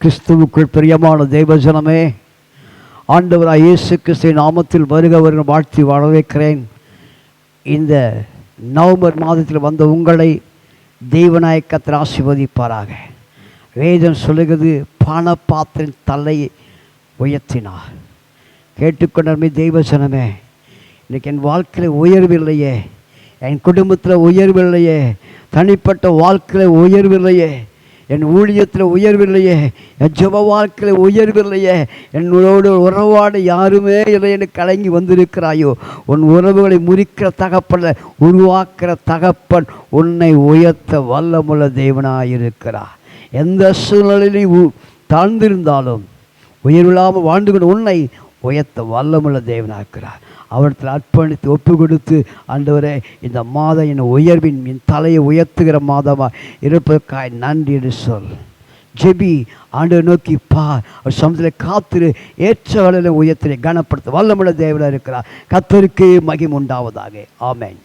கிறிஸ்துவுக்குள் பிரியமான தெய்வஜனமே ஆண்டவராக இயேசு கிறிஸ்து நாமத்தில் வருகவர்கள் வாழ்த்தி வரவேற்கிறேன். இந்த நவம்பர் மாதத்தில் வந்த உங்களை தெய்வநாயக்கத்தில் ஆசிர்வதிப்பாராக. வேதம் சொல்லுகிறது பணப்பாத்திரின் தலையை உயர்த்தினார். கேட்டுக்கொண்டமே தெய்வசனமே இன்றைக்கி என் வாழ்க்கையில் உயர்வில்லையே என் குடும்பத்தில் உயர்வில்லையே தனிப்பட்ட வாழ்க்கையில் உயர்வில்லையே என் ஊழியத்தில் உயர்வில்லையே என் ஜப வாழ்க்கையில் உயர்வில்லையே என்னோடு உறவாட யாருமே இல்லை என்று கலங்கி வந்திருக்கிறாயோ உன் உறவுகளை முறிக்கிற தகப்பன உருவாக்குற தகப்பன் உன்னை உயர்த்த வல்லமுள்ள தேவனாயிருக்கிறார். எந்த சூழ்நிலையிலும் தாழ்ந்திருந்தாலும் உயர்வில்லாமல் வாழ்ந்து கொண்டு உன்னை உயர்த்த வல்லமுள்ள தேவனாக்கிறார் அவரிடத்தில் அர்ப்பணித்து ஒப்பு கொடுத்து ஆண்டவரே இந்த மாதம் என் உயர்வின் என் தலையை உயர்த்துகிற மாதமாக இருப்பதற்காய் நன்றி என்று சொல். ஜெபி ஆண்டவர் நோக்கி பார் அவர் சமத்தில் காத்திரு ஏற்ற வேலையில் உயர்த்தினை கனப்படுத்த வல்லமுள்ள தேவனாக இருக்கிறார். கத்தருக்கு மகிம் உண்டாவதாக. ஆமென்.